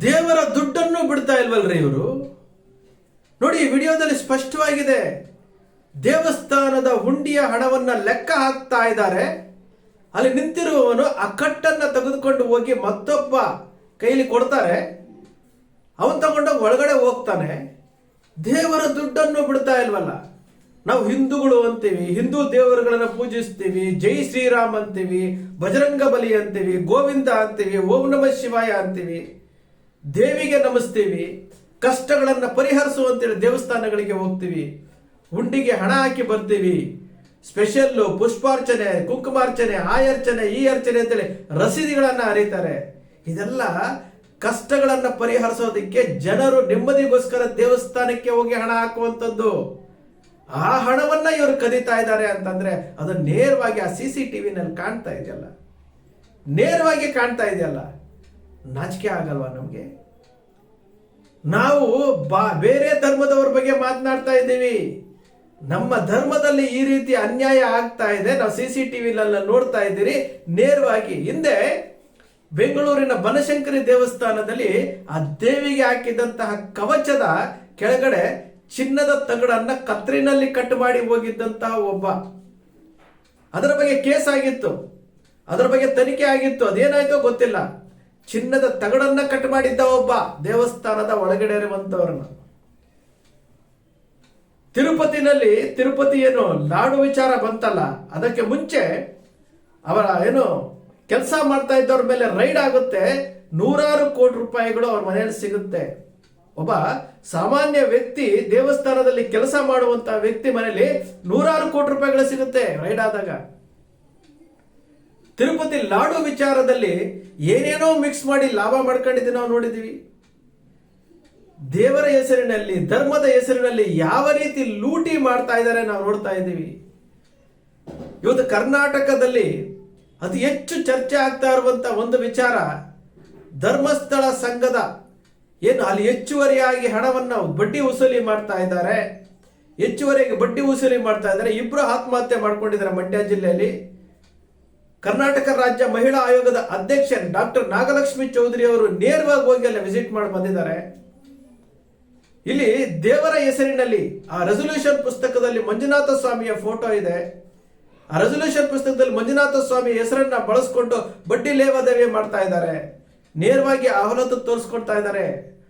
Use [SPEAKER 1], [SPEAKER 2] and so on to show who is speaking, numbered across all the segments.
[SPEAKER 1] ದೇವರ ದುಡ್ಡನ್ನು ಬಿಡ್ತಾ ಇಲ್ವಲ್ರಿ ಇವರು? ನೋಡಿ, ಈ ವಿಡಿಯೋದಲ್ಲಿ ಸ್ಪಷ್ಟವಾಗಿದೆ. ದೇವಸ್ಥಾನದ ಹುಂಡಿಯ ಹಣವನ್ನ ಲೆಕ್ಕ ಹಾಕ್ತಾ ಇದ್ದಾರೆ. ಅಲ್ಲಿ ನಿಂತಿರುವವನು ಆ ತೆಗೆದುಕೊಂಡು ಹೋಗಿ ಮತ್ತೊಬ್ಬ ಕೈಲಿ ಕೊಡ್ತಾರೆ. ಅವನ್ ತಗೊಂಡೋಗಿ ಒಳಗಡೆ ಹೋಗ್ತಾನೆ. ದೇವರ ದುಡ್ಡನ್ನು ಬಿಡ್ತಾ ಇಲ್ವಲ್ಲ? ನಾವು ಹಿಂದೂಗಳು ಅಂತೀವಿ, ಹಿಂದೂ ದೇವರುಗಳನ್ನ ಪೂಜಿಸ್ತೀವಿ, ಜೈ ಶ್ರೀರಾಮ್ ಅಂತೀವಿ ಬಜರಂಗ ಬಲಿ ಅಂತೀವಿ, ಗೋವಿಂದ ಅಂತೀವಿ, ಓಂ ನಮಃ ಶಿವಾಯ ಅಂತೀವಿ. ದೇವಿಗೆ ನಮಿಸ್ತೀವಿ, ಕಷ್ಟಗಳನ್ನು ಪರಿಹರಿಸುವಂತೇಳಿ ದೇವಸ್ಥಾನಗಳಿಗೆ ಹೋಗ್ತೀವಿ. ಹುಂಡಿಗೆ ಹಣ ಹಾಕಿ ಬರ್ತೀವಿ. ಸ್ಪೆಷಲ್ಲು, ಪುಷ್ಪಾರ್ಚನೆ, ಕುಂಕುಮಾರ್ಚನೆ ಆ ಅರ್ಚನೆ ಈ ಅರ್ಚನೆ ಅಂತೇಳಿ ರಸೀದಿಗಳನ್ನು ಅರಿತಾರೆ ಇದೆಲ್ಲ ಕಷ್ಟಗಳನ್ನು ಪರಿಹರಿಸೋದಕ್ಕೆ ಜನರು ನೆಮ್ಮದಿಗೋಸ್ಕರ ದೇವಸ್ಥಾನಕ್ಕೆ ಹೋಗಿ ಹಣ ಹಾಕುವಂಥದ್ದು. ಆ ಹಣವನ್ನ ಇವರು ಕದೀತಾ ಇದ್ದಾರೆ ಅಂತಂದ್ರೆ ಅದು ನೇರವಾಗಿ ಆ ಸಿ ಸಿ ಟಿವಿನಲ್ಲಿ ಕಾಣ್ತಾ ಇದೆಯಲ್ಲ. ನೇರವಾಗಿ ಕಾಣ್ತಾ ಇದೆಯಲ್ಲ. ನಾಚಿಕೆ ಆಗಲ್ವಾ ನಮಗೆ? ನಾವು ಬೇರೆ ಧರ್ಮದವ್ರ ಬಗ್ಗೆ ಮಾತನಾಡ್ತಾ ಇದ್ದೀವಿ. ನಮ್ಮ ಧರ್ಮದಲ್ಲಿ ಈ ರೀತಿ ಅನ್ಯಾಯ ಆಗ್ತಾ ಇದೆ. ನಾವು ಸಿ ಸಿ ಟಿವಿಲೆಲ್ಲ ನೋಡ್ತಾ ಇದ್ದೀರಿ. ನೇರವಾಗಿ ಹಿಂದೆ ಬೆಂಗಳೂರಿನ ಬನಶಂಕರಿ ದೇವಸ್ಥಾನದಲ್ಲಿ ಆ ದೇವಿಗೆ ಹಾಕಿದಂತಹ ಕವಚದ ಕೆಳಗಡೆ ಚಿನ್ನದ ತಗಡನ್ನ ಕತ್ರಿನಲ್ಲಿ ಕಟ್ ಮಾಡಿ ಹೋಗಿದ್ದಂತಹ ಒಬ್ಬ. ಅದರ ಬಗ್ಗೆ ಕೇಸ್ ಆಗಿತ್ತು. ಅದರ ಬಗ್ಗೆ ತನಿಖೆ ಆಗಿತ್ತು. ಅದೇನಾಯ್ತೋ ಗೊತ್ತಿಲ್ಲ. ಚಿನ್ನದ ತಗಡನ್ನ ಕಟ್ ಮಾಡಿದ್ದ ಒಬ್ಬ ದೇವಸ್ಥಾನದ ಒಳಗಡೆ ಇರುವಂತವ್ರನ್ನ. ತಿರುಪತಿನಲ್ಲಿ ತಿರುಪತಿ ಏನು ಲಾಡು ವಿಚಾರ ಬಂತಲ್ಲ, ಅದಕ್ಕೆ ಮುಂಚೆ ಅವರ ಏನು ಕೆಲಸ ಮಾಡ್ತಾ ಇದ್ದವ್ರ ಮೇಲೆ ರೈಡ್ ಆಗುತ್ತೆ, ನೂರಾರು ಕೋಟಿ ರೂಪಾಯಿಗಳು ಅವ್ರ ಮನೆಯಲ್ಲಿ ಸಿಗುತ್ತೆ. ಒಬ್ಬ ಸಾಮಾನ್ಯ ವ್ಯಕ್ತಿ ದೇವಸ್ಥಾನದಲ್ಲಿ ಕೆಲಸ ಮಾಡುವಂತ ವ್ಯಕ್ತಿ ಮನೆಯಲ್ಲಿ ನೂರಾರು ಕೋಟಿ ರೂಪಾಯಿಗಳು ಸಿಗುತ್ತೆ ರೈಡ್ ಆದಾಗ. ತಿರುಪತಿ ಲಾಡು ವಿಚಾರದಲ್ಲಿ ಏನೇನೋ ಮಿಕ್ಸ್ ಮಾಡಿ ಲಾಭ ಮಾಡ್ಕೊಂಡಿದ್ದು ನಾವು ನೋಡಿದೀವಿ ದೇವರ ಹೆಸರಿನಲ್ಲಿ, ಧರ್ಮದ ಹೆಸರಿನಲ್ಲಿ ಯಾವ ರೀತಿ ಲೂಟಿ ಮಾಡ್ತಾ ಇದ್ದಾರೆ ನಾವು ನೋಡ್ತಾ ಇದ್ದೀವಿ. ಇವತ್ತು ಕರ್ನಾಟಕದಲ್ಲಿ ಅತಿ ಹೆಚ್ಚು ಚರ್ಚೆ ಆಗ್ತಾ ಇರುವಂತ ಒಂದು ವಿಚಾರ, ಧರ್ಮಸ್ಥಳ ಸಂಘದ ಏನು ಅಲ್ಲಿ ಹೆಚ್ಚುವರಿಯಾಗಿ ಹಣವನ್ನು ಬಡ್ಡಿ ವಸೂಲಿ ಮಾಡ್ತಾ ಇದ್ದಾರೆ. ಹೆಚ್ಚುವರಿಯಾಗಿ ಬಡ್ಡಿ ವಸೂಲಿ ಮಾಡ್ತಾ ಇದ್ದಾರೆ. ಇಬ್ಬರು ಆತ್ಮಹತ್ಯೆ ಮಾಡ್ಕೊಂಡಿದ್ದಾರೆ ಮಂಡ್ಯ ಜಿಲ್ಲೆಯಲ್ಲಿ. ಕರ್ನಾಟಕ ರಾಜ್ಯ ಮಹಿಳಾ ಆಯೋಗದ ಅಧ್ಯಕ್ಷ ಡಾಕ್ಟರ್ ನಾಗಲಕ್ಷ್ಮಿ ಚೌಧರಿ ಅವರು ನೇರವಾಗಿ ಹೋಗಿ ಅಲ್ಲಿ ವಿಸಿಟ್ ಮಾಡಿ ಬಂದಿದ್ದಾರೆ. ಇಲ್ಲಿ ದೇವರ ಹೆಸರಿನಲ್ಲಿ ಆ ರೆಸೊಲ್ಯೂಷನ್ ಪುಸ್ತಕದಲ್ಲಿ ಮಂಜುನಾಥ ಸ್ವಾಮಿಯ ಫೋಟೋ ಇದೆ. ಆ ರೆಸೊಲ್ಯೂಷನ್ ಪುಸ್ತಕದಲ್ಲಿ ಮಂಜುನಾಥ ಸ್ವಾಮಿ ಹೆಸರನ್ನ ಬಳಸ್ಕೊಂಡು ಬಡ್ಡಿ ಲೇವಾದೇವಿ ಮಾಡ್ತಾ ಇದ್ದಾರೆ. ನೇರವಾಗಿ ಅಹವಾಲು ತೋರಿಸ್ಕೊಡ್ತಾ ಇದ್ದಾರೆ.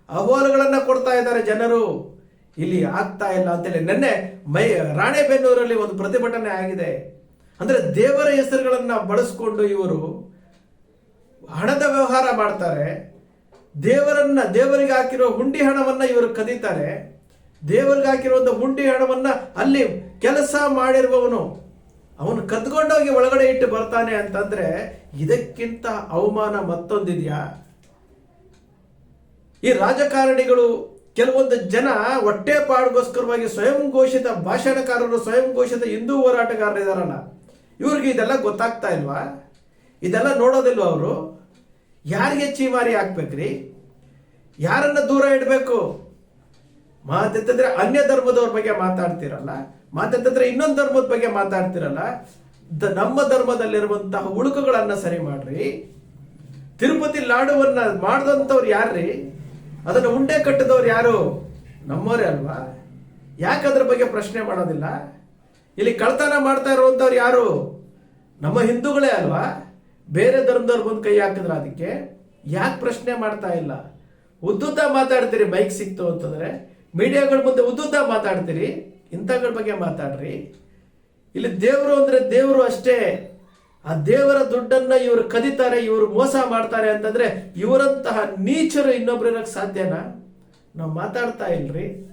[SPEAKER 1] ಅಹವಾಲುಗಳನ್ನ ಕೊಡ್ತಾ ಇದ್ದಾರೆ ಜನರು. ಇಲ್ಲಿ ಆಗ್ತಾ ಇಲ್ಲ ಅಂತೇಳಿ. ನಿನ್ನೆ ಮೈ ರಾಣೆಬೆನ್ನೂರಲ್ಲಿ ಒಂದು ಪ್ರತಿಭಟನೆ ಆಗಿದೆ. ಅಂದ್ರೆ ದೇವರ ಹೆಸರುಗಳನ್ನು ಬಳಸ್ಕೊಂಡು ಇವರು ಹಣದ ವ್ಯವಹಾರ ಮಾಡ್ತಾರೆ. ದೇವರನ್ನ, ದೇವರಿಗೆ ಹಾಕಿರೋ ಹುಂಡಿ ಹಣವನ್ನ ಇವರು ಕದೀತಾರೆ. ದೇವರಿಗೆ ಹಾಕಿರುವಂಥ ಹುಂಡಿ ಹಣವನ್ನ ಅಲ್ಲಿ ಕೆಲಸ ಮಾಡಿರುವವನು, ಅವನು ಕದ್ಕೊಂಡೋಗಿ ಒಳಗಡೆ ಇಟ್ಟು ಬರ್ತಾನೆ ಅಂತಂದ್ರೆ ಇದಕ್ಕಿಂತ ಅವಮಾನ ಮತ್ತೊಂದಿದೆಯಾ? ಈ ರಾಜಕಾರಣಿಗಳು ಕೆಲವೊಂದು ಜನ ಹೊಟ್ಟೆ ಪಾಡುಗೋಸ್ಕರವಾಗಿ ಸ್ವಯಂ ಘೋಷಿತ ಭಾಷಣಕಾರರು, ಸ್ವಯಂ ಘೋಷಿತ ಹಿಂದೂ ಹೋರಾಟಗಾರರು ಇದಾರಲ್ಲ ಇವ್ರಿಗೆ ಇದೆಲ್ಲ ಗೊತ್ತಾಗ್ತಾ ಇಲ್ವಾ? ಇದೆಲ್ಲ ನೋಡೋದಿಲ್ವ ಅವರು? ಯಾರಿಗೆ ಚೀಮಾರಿ ಹಾಕ್ಬೇಕ್ರಿ? ಯಾರನ್ನ ದೂರ ಇಡಬೇಕು? ಮಾತಂತಂದ್ರೆ ಅನ್ಯ ಧರ್ಮದವ್ರ ಬಗ್ಗೆ ಮಾತಾಡ್ತಿರಲ್ಲ? ಮಾತಂತಂದ್ರೆ ಇನ್ನೊಂದು ಧರ್ಮದ ಬಗ್ಗೆ ಮಾತಾಡ್ತಿರಲ್ಲ? ನಮ್ಮ ಧರ್ಮದಲ್ಲಿರುವಂತಹ ಉಳುಕುಗಳನ್ನ ಸರಿ ಮಾಡ್ರಿ. ತಿರುಪತಿ ಲಾಡುವನ್ನ ಮಾಡಿದಂಥವ್ರು ಯಾರ್ರಿ? ಅದನ್ನ ಉಂಡೆ ಕಟ್ಟಿದವ್ರು ಯಾರು? ನಮ್ಮವರೇ ಅಲ್ವಾ? ಅದ್ರ ಬಗ್ಗೆ ಪ್ರಶ್ನೆ ಮಾಡೋದಿಲ್ಲ? ಇಲ್ಲಿ ಕಳ್ತನ ಮಾಡ್ತಾ ಇರುವಂತವ್ರು ಯಾರು? ನಮ್ಮ ಹಿಂದೂಗಳೇ ಅಲ್ವಾ? ಬೇರೆ ಧರ್ಮದವ್ರು ಬಂದು ಕೈ ಹಾಕಿದ್ರ ಅದಕ್ಕೆ? ಯಾಕೆ ಪ್ರಶ್ನೆ ಮಾಡ್ತಾ ಇಲ್ಲ? ಉದ್ದುದ್ದ ಮಾತಾಡ್ತೀರಿ, ಮೈಕ್ ಸಿಕ್ತು ಅಂತಂದ್ರೆ, ಮೀಡಿಯಾಗಳ ಮುಂದೆ ಉದ್ದುದ್ದ ಮಾತಾಡ್ತೀರಿ, ಇಂಥಗಳ ಬಗ್ಗೆ ಮಾತಾಡ್ರಿ. ಇಲ್ಲಿ ದೇವರು ಅಂದ್ರೆ ದೇವರು ಅಷ್ಟೇ. ಆ ದೇವರ ದುಡ್ಡನ್ನ ಇವರು ಕದಿತಾರೆ, ಇವರು ಮೋಸ ಮಾಡ್ತಾರೆ ಅಂತಂದ್ರೆ ಇವರಂತಹ ನೀಚರು ಇನ್ನೊಬ್ರು ಇರಕ್ ಸಾಧ್ಯನಾ? ನಾವು ಮಾತಾಡ್ತಾ ಇಲ್ರಿ.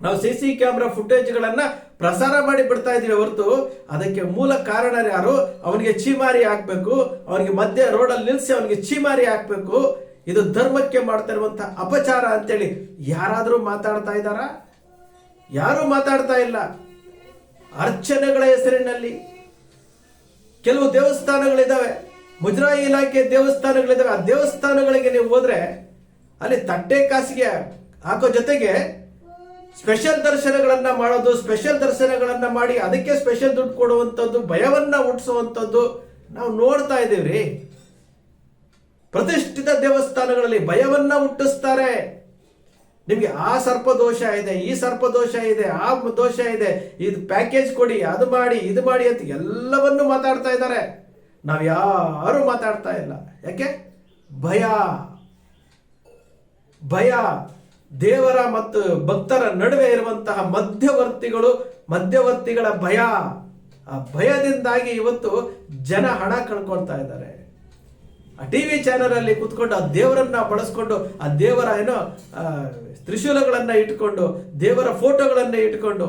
[SPEAKER 1] ನಾವು ಸಿ ಸಿ ಕ್ಯಾಮ್ರಾ ಫುಟೇಜ್ಗಳನ್ನ ಪ್ರಸಾರ ಮಾಡಿ ಬಿಡ್ತಾ ಇದೀವಿ ಹೊರತು. ಅದಕ್ಕೆ ಮೂಲ ಕಾರಣ ಯಾರು? ಅವನಿಗೆ ಚೀಮಾರಿ ಹಾಕ್ಬೇಕು ಅವನಿಗೆ ಮಧ್ಯೆ ರೋಡಲ್ಲಿ ನಿಲ್ಲಿಸಿ ಅವನಿಗೆ ಚೀಮಾರಿ ಹಾಕ್ಬೇಕು ಇದು ಧರ್ಮಕ್ಕೆ ಮಾಡ್ತಾ ಇರುವಂತ ಅಪಚಾರ ಅಂತೇಳಿ ಯಾರಾದರೂ ಮಾತಾಡ್ತಾ ಇದ್ದಾರಾ? ಯಾರು ಮಾತಾಡ್ತಾ ಇಲ್ಲ. ಅರ್ಚನೆಗಳ ಹೆಸರಿನಲ್ಲಿ ಕೆಲವು ದೇವಸ್ಥಾನಗಳಿದ್ದಾವೆ ಮುಜರಾಯಿ ಇಲಾಖೆ ದೇವಸ್ಥಾನಗಳಿದ್ದಾವೆ ಆ ದೇವಸ್ಥಾನಗಳಿಗೆ ನೀವು ಹೋದ್ರೆ ಅಲ್ಲಿ ತಟ್ಟೆ ಕಾಸಿಗೆ ಹಾಕೋ ಜೊತೆಗೆ ಸ್ಪೆಷಲ್ ದರ್ಶನಗಳನ್ನ ಮಾಡೋದು ಸ್ಪೆಷಲ್ ದರ್ಶನಗಳನ್ನ ಮಾಡಿ ಅದಕ್ಕೆ ಸ್ಪೆಷಲ್ ದುಡ್ಡು ಕೊಡುವಂಥದ್ದು, ಭಯವನ್ನ ಹುಟ್ಟಿಸುವಂಥದ್ದು ನಾವು ನೋಡ್ತಾ ಇದ್ದೀವ್ರಿ. ಪ್ರತಿಷ್ಠಿತ ದೇವಸ್ಥಾನಗಳಲ್ಲಿ ಭಯವನ್ನ ಹುಟ್ಟಿಸ್ತಾರೆ. ನಿಮಗೆ ಆ ಸರ್ಪದೋಷ ಇದೆ, ಈ ಸರ್ಪದೋಷ ಇದೆ, ಆ ದೋಷ ಇದೆ, ಇದು ಪ್ಯಾಕೇಜ್ ಕೊಡಿ, ಅದು ಮಾಡಿ, ಇದು ಮಾಡಿ ಅಂತ ಎಲ್ಲವನ್ನು ಮಾತಾಡ್ತಾ ಇದ್ದಾರೆ. ನಾವು ಯಾರು ಮಾತಾಡ್ತಾ ಇಲ್ಲ. ಯಾಕೆ? ಭಯ. ಭಯ. ದೇವರ ಮತ್ತು ಭಕ್ತರ ನಡುವೆ ಇರುವಂತಹ ಮಧ್ಯವರ್ತಿಗಳು, ಮಧ್ಯವರ್ತಿಗಳ ಭಯ. ಆ ಭಯದಿಂದಾಗಿ ಇವತ್ತು ಜನ ಹಣ ಕಳ್ಕೊಳ್ತಾ ಇದ್ದಾರೆ. ಆ ಟಿ ವಿ ಚಾನಲ್ ಅಲ್ಲಿ ಕುತ್ಕೊಂಡು ಆ ದೇವರನ್ನ ಬಳಸ್ಕೊಂಡು, ಆ ದೇವರ ಏನೋ ತ್ರಿಶೂಲಗಳನ್ನು ತ್ರಿಶೂಲಗಳನ್ನ ಇಟ್ಕೊಂಡು, ದೇವರ ಫೋಟೋಗಳನ್ನ ಇಟ್ಕೊಂಡು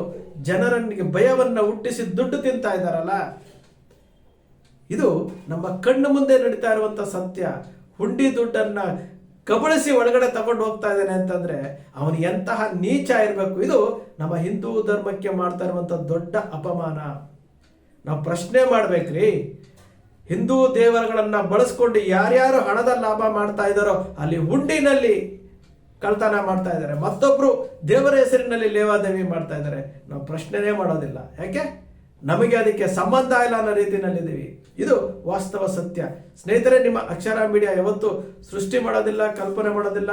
[SPEAKER 1] ಜನರನ್ನಿಗೆ ಭಯವನ್ನ ಹುಟ್ಟಿಸಿ ದುಡ್ಡು ತಿಂತಾ ಇದ್ದಾರಲ್ಲ? ಇದು ನಮ್ಮ ಕಣ್ಣು ಮುಂದೆ ನಡೀತಾ ಇರುವಂತ ಸತ್ಯ. ಹುಂಡಿ ದುಡ್ಡನ್ನ ಕಬಳಿಸಿ ಒಳಗಡೆ ತಗೊಂಡು ಹೋಗ್ತಾ ಇದ್ದಾನೆ ಅಂತಂದ್ರೆ ಅವನು ಎಂತಹ ನೀಚ ಇರಬೇಕು. ಇದು ನಮ್ಮ ಹಿಂದೂ ಧರ್ಮಕ್ಕೆ ಮಾಡ್ತಾ ಇರುವಂತ ದೊಡ್ಡ ಅಪಮಾನ. ನಾವು ಪ್ರಶ್ನೆ ಮಾಡ್ಬೇಕ್ರಿ. ಹಿಂದೂ ದೇವರುಗಳನ್ನ ಬಳಸ್ಕೊಂಡು ಯಾರ್ಯಾರು ಹಣದ ಲಾಭ ಮಾಡ್ತಾ ಇದ್ದಾರೋ ಅಲ್ಲಿ ಹುಂಡಿನಲ್ಲಿ ಕಳ್ತನ ಮಾಡ್ತಾ ಇದ್ದಾರೆ. ಮತ್ತೊಬ್ರು ದೇವರ ಹೆಸರಿನಲ್ಲಿ ಲೇವಾದೇವಿ ಮಾಡ್ತಾ ಇದ್ದಾರೆ. ನಾವು ಪ್ರಶ್ನೆನೇ ಮಾಡೋದಿಲ್ಲ. ಯಾಕೆ? ನಮಗೆ ಅದಕ್ಕೆ ಸಂಬಂಧ ಇಲ್ಲ ಅನ್ನೋ ರೀತಿಯಲ್ಲಿದ್ದೀವಿ. ಇದು ವಾಸ್ತವ ಸತ್ಯ. ಸ್ನೇಹಿತರೆ, ನಿಮ್ಮ ಅಕ್ಷರ ಮೀಡಿಯಾ ಯಾವತ್ತು ಸೃಷ್ಟಿ ಮಾಡೋದಿಲ್ಲ, ಕಲ್ಪನೆ ಮಾಡೋದಿಲ್ಲ,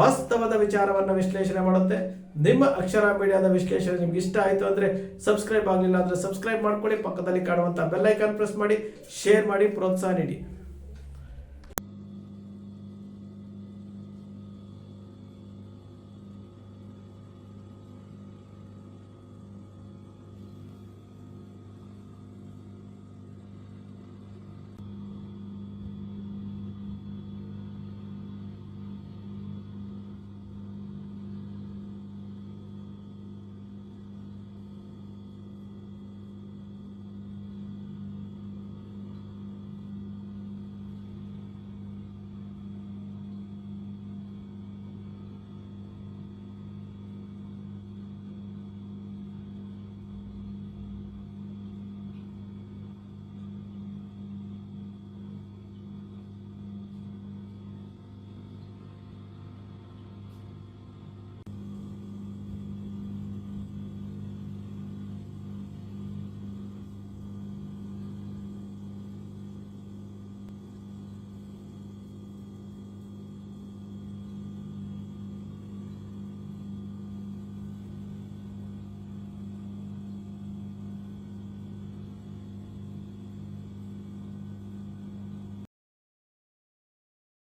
[SPEAKER 1] ವಾಸ್ತವದ ವಿಚಾರವನ್ನು ವಿಶ್ಲೇಷಣೆ ಮಾಡುತ್ತೆ. ನಿಮ್ಮ ಅಕ್ಷರ ಮೀಡಿಯಾದ ವಿಶ್ಲೇಷಣೆ ನಿಮ್ಗೆ ಇಷ್ಟ ಆಯಿತು ಅಂದರೆ ಸಬ್ಸ್ಕ್ರೈಬ್ ಆಗಲಿಲ್ಲ ಅಂದರೆ ಸಬ್ಸ್ಕ್ರೈಬ್ ಮಾಡ್ಕೊಳ್ಳಿ. ಪಕ್ಕದಲ್ಲಿ ಕಾಣುವಂಥ ಬೆಲ್ಲೈಕಾನ್ ಪ್ರೆಸ್ ಮಾಡಿ, ಶೇರ್ ಮಾಡಿ, ಪ್ರೋತ್ಸಾಹ ನೀಡಿ.